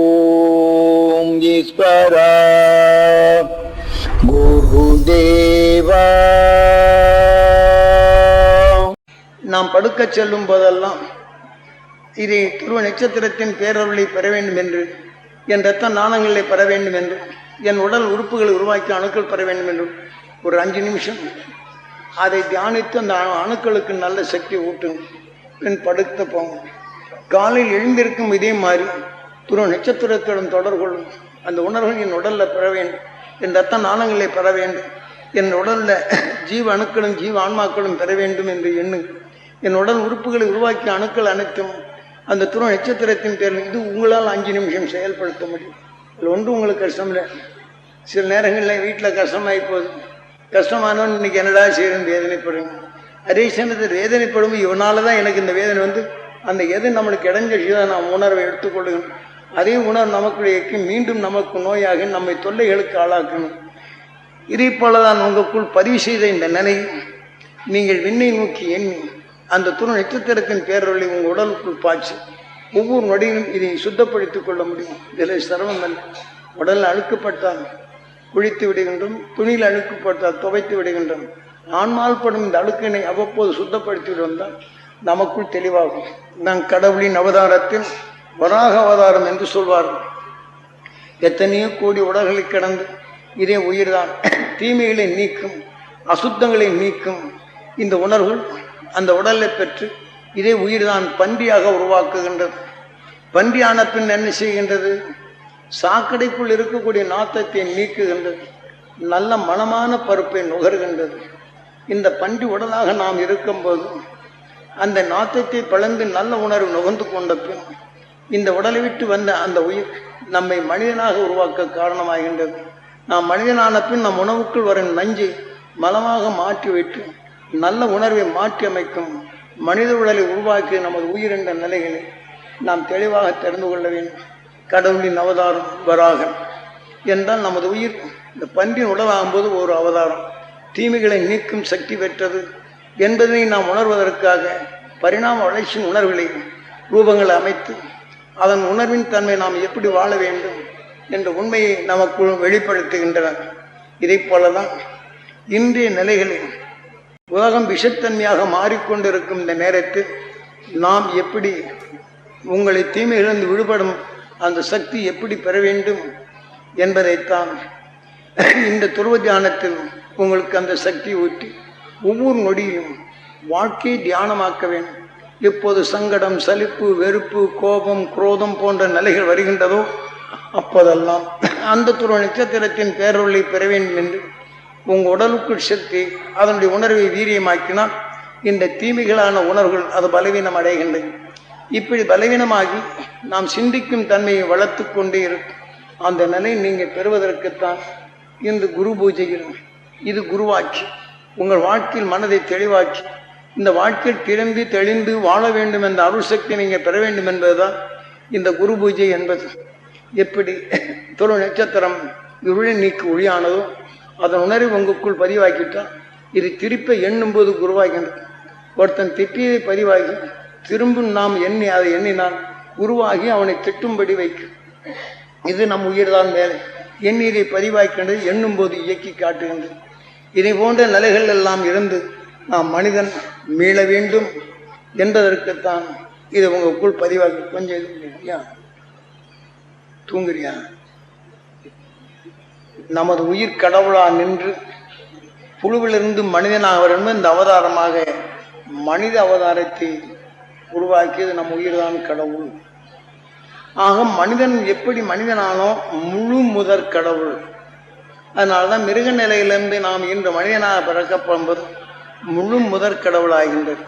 ஓம் ஈஸ்வரா. நாம் படுக்கச் செல்லும் போதெல்லாம் இதை துருவ நட்சத்திரத்தின் பேரருளை பெற வேண்டும் என்று என் ரத்த நாணங்களை பெற வேண்டும் என்று என் உடல் உறுப்புகளை உருவாக்கி அணுக்கள் பெற வேண்டும் என்று ஒரு அஞ்சு நிமிஷம் அதை தியானித்து அந்த அணுக்களுக்கு நல்ல சக்தி ஊட்டும். பின் படுத்த போகும் காலையில் எழுந்திருக்கும் இதே மாதிரி துரு நட்சத்திரத்துடன் தொடர்பு கொள்ளும். அந்த உணர்வு என் உடல்ல பெற வேண்டும். என் ரத்த நாணங்களை பெற வேண்டும். என் உடல்ல ஜீவ அணுக்களும் ஜீவ ஆன்மாக்களும் பெற வேண்டும் என்று எண்ணுங்கள் என் உடல் உறுப்புகளை உருவாக்கிய அணுக்கள் அனைத்தும் அந்த துரு நட்சத்திரத்தின் பேரில் இது உங்களால் அஞ்சு நிமிஷம் செயல்படுத்த முடியும். இதில் ஒன்றும் உங்களுக்கு கஷ்டம் இல்லை. சில நேரங்களில் வீட்டில் கஷ்டமாகி போகுது. கஷ்டமானவன் இன்னைக்கு என்னடா செய்யணும் வேதனைப்படுங்க அதே வேதனைப்படும் இவனால தான் எனக்கு இந்த வேதனை வந்து அந்த எது நம்மளுக்கு இடைஞ்சோ நாம் உணர்வை எடுத்துக்கொள்ளுகணும் அதே உணர்வு நமக்குடைய மீண்டும் நமக்கு நோயாக நம்மை தொல்லைகளுக்கு ஆளாக்கணும். இதே போலதான் உங்களுக்குள் பதிவு செய்த இந்த நிலை நீங்கள் விண்ணை நோக்கி எண்ணி அந்த துணை நட்சத்திரத்தின் பேரொழி உங்கள் உடலுக்குள் பாய்ச்சி ஒவ்வொரு நொடியிலும் இதை சுத்தப்படுத்திக் கொள்ள முடியும். இதில் சிரமம் அல்ல. உடல் அழுக்கப்பட்டால் குளித்து விடுகின்றோம் துணியில் அழுக்குப்பட்டால் துவைத்து விடுகின்றோம். ஆன்மால் படும் இந்த அழுக்கினை அவ்வப்போது சுத்தப்படுத்தி வந்தால் நமக்குள் தெளிவாகும். நான் கடவுளின் அவதாரத்தில் வராக அவதாரம் என்று சொல்வார்கள். எத்தனையோ கோடி உடல்களை கடந்து இதே உயிர்தான். தீமைகளை நீக்கும் அசுத்தங்களை நீக்கும் இந்த உணர்வுகள் அந்த உடலை பெற்று இதே உயிர்தான் பன்றியாக உருவாக்குகின்றது. பன்றியான பின் என்ன செய்கின்றது? சாக்கடைக்குள் இருக்கக்கூடிய நாத்தத்தை நீக்குகின்றது நல்ல மனமான பருப்பை நுகர்கின்றது. இந்த பன்றி உடலாக நாம் இருக்கும்போது அந்த நாத்தத்தை பிளந்து நல்ல உணர்வு நுகர்ந்து கொண்ட பின் இந்த உடலை விட்டு வந்த அந்த உயிர் நம்மை மனிதனாக உருவாக்க காரணமாகின்றது. நாம் மனிதனான பின் நம் உணவுக்குள் வரும் நஞ்சை மலமாக மாற்றிவிட்டு நல்ல உணர்வை மாற்றி அமைக்கும் மனித உடலை உருவாக்கி நமது உயிர் என்ற நிலைகளை நாம் தெளிவாக தெரிந்து கொள்ள வேண்டும். கடவுளின் அவதாரம் வராகன் என்றால் நமது உயிர் இந்த பன்றின் உடலாகும்போது ஒரு அவதாரம். தீமைகளை நீக்கும் சக்தி பெற்றது என்பதனை நாம் உணர்வதற்காக பரிணாம வளர்ச்சியின் உணர்வுகளை ரூபங்களை அமைத்து அதன் உணர்வின் தன்மை நாம் எப்படி வாழ வேண்டும் என்ற உண்மையை நமக்குள் வெளிப்படுத்துகின்றனர் இதை போலதான் இன்றைய நிலைகளில் உலகம் விஷத்தன்மையாக மாறிக்கொண்டிருக்கும் இந்த நேரத்தில் நாம் எப்படி உங்களை தீமையிலிருந்து விடுபடும் அந்த சக்தி எப்படி பெற வேண்டும் என்பதைத்தான் இந்த துருவ தியானத்தில் உங்களுக்கு அந்த சக்தி ஊட்டி ஒவ்வொரு நொடியிலும் வாழ்க்கையை தியானமாக்க வேண்டும். எப்போது சங்கடம் சலிப்பு வெறுப்பு கோபம் குரோதம் போன்ற நிலைகள் வருகின்றதோ அப்போதெல்லாம் அந்த துருவ நட்சத்திரத்தின் பேரொருளை பெற வேண்டும் என்று உங்கள் உடலுக்குள் சக்தி அதனுடைய உணர்வை வீரியமாக்கினால் இந்த தீமைகளான உணர்வுகள் அது பலவீனம் அடைகின்றது இப்படி பலவீனமாகி நாம் சிந்திக்கும் தன்மையை வளர்த்து கொண்டே இருக்கும். அந்த நிலை நீங்கள் பெறுவதற்குத்தான் இந்த குரு பூஜையில் இது குருவாக்கி உங்கள் வாழ்க்கையில் மனதை தெளிவாக்கி இந்த வாழ்க்கையில் திறந்து தெளிந்து வாழ வேண்டும் என்ற அருள் சக்தி நீங்கள் பெற வேண்டும் என்பதுதான் இந்த குரு பூஜை என்பது. எப்படி? தொழு நட்சத்திரம் இருளை நீக்கு ஒளியானதோ அதன் உணர்வு உங்களுக்குள் பதிவாக்கிட்டால் இது திருப்ப எண்ணும்போது குருவாகின்றது. ஒருத்தன் திட்டியதை பதிவாகி திரும்பும் நாம் எண்ணி அதை எண்ணினால் உருவாகி அவனை திட்டும்படி வைக்கும் இது நம் உயிர்தான் வேலை. எண்ணீரை பதிவாக்கின்றது எண்ணும்போது இயக்கி காட்டுகின்றது. இதை போன்ற நிலைகள் எல்லாம் இருந்து நாம் மனிதன் மீள வேண்டும் என்பதற்குத்தான் இது உங்களுக்குள் பதிவாகி கொஞ்சம் இல்லையா தூங்குறியா? நமது உயிர் கடவுளா நின்று புழுவிலிருந்து மனிதனாக வரும் இந்த அவதாரமாக மனித அவதாரத்தை உருவாக்கியது நம் உயிர் தான் கடவுள். ஆக மனிதன் எப்படி மனிதனானோ முழு முதற் கடவுள். அதனால்தான் மிருக நிலையிலிருந்து நாம் இன்று மனிதனாக பிறக்கப்படும்போது முழு முதற் கடவுளாகின்றது.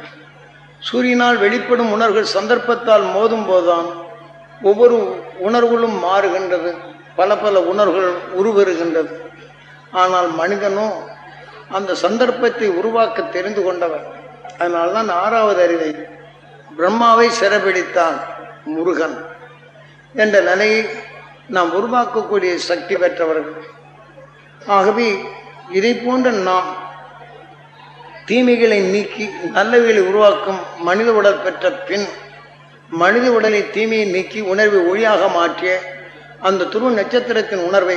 சூரியனால் வெளிப்படும் உணர்வுகள் சந்தர்ப்பத்தால் மோதும் போதுதான் ஒவ்வொரு உணர்வுகளும் மாறுகின்றது. பல பல உணர்வுகள் உருவருகின்றது ஆனால் மனிதனும் அந்த சந்தர்ப்பத்தை உருவாக்க தெரிந்து கொண்டவர். அதனால்தான் ஆறாவது அறிவை பிரம்மாவை சிறப்பிடித்தான் முருகன் என்ற நிலையை நாம் உருவாக்கக்கூடிய சக்தி பெற்றவர்கள். ஆகவே இதை போன்ற நாம் தீமைகளை நீக்கி நல்லவைகளை உருவாக்கும் மனித உடல் பெற்ற பின் மனித உடலை தீமையை நீக்கி உணர்வை ஒளியாக மாற்றிய அந்த துருவ நட்சத்திரத்தின் உணர்வை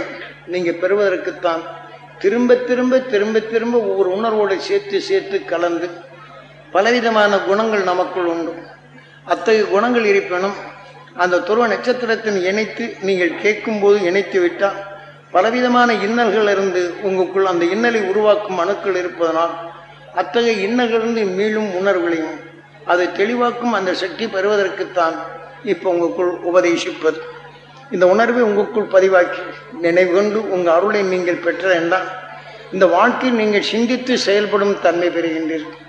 நீங்கள் பெறுவதற்குத்தான் திரும்ப திரும்ப திரும்ப திரும்ப ஒவ்வொரு உணர்வோடு சேர்த்து சேர்த்து கலந்து பலவிதமான குணங்கள் நமக்குள் உண்டு. அத்தகைய குணங்கள் இருப்பினும் அந்த துருவ நட்சத்திரத்தின் இணைத்து நீங்கள் கேட்கும்போது இணைத்து விட்டால் பலவிதமான இன்னல்கள் இருந்து உங்களுக்குள் அந்த இன்னலை உருவாக்கும் அணுக்கள் இருப்பதனால் அத்தகைய இன்னலிருந்து மீளும் உணர்வுகளையும் அதை தெளிவாக்கும் அந்த சக்தி பெறுவதற்குத்தான் இப்போ உங்களுக்குள் உபதேசிப்பது. இந்த உணர்வை உங்களுக்குள் பதிவாக்கி நினைவுகொண்டு உங்கள் அருளை நீங்கள் பெற்ற என்றால் இந்த வாழ்க்கையில் நீங்கள் சிந்தித்து செயல்படும் தன்மை பெறுகின்றீர்கள்.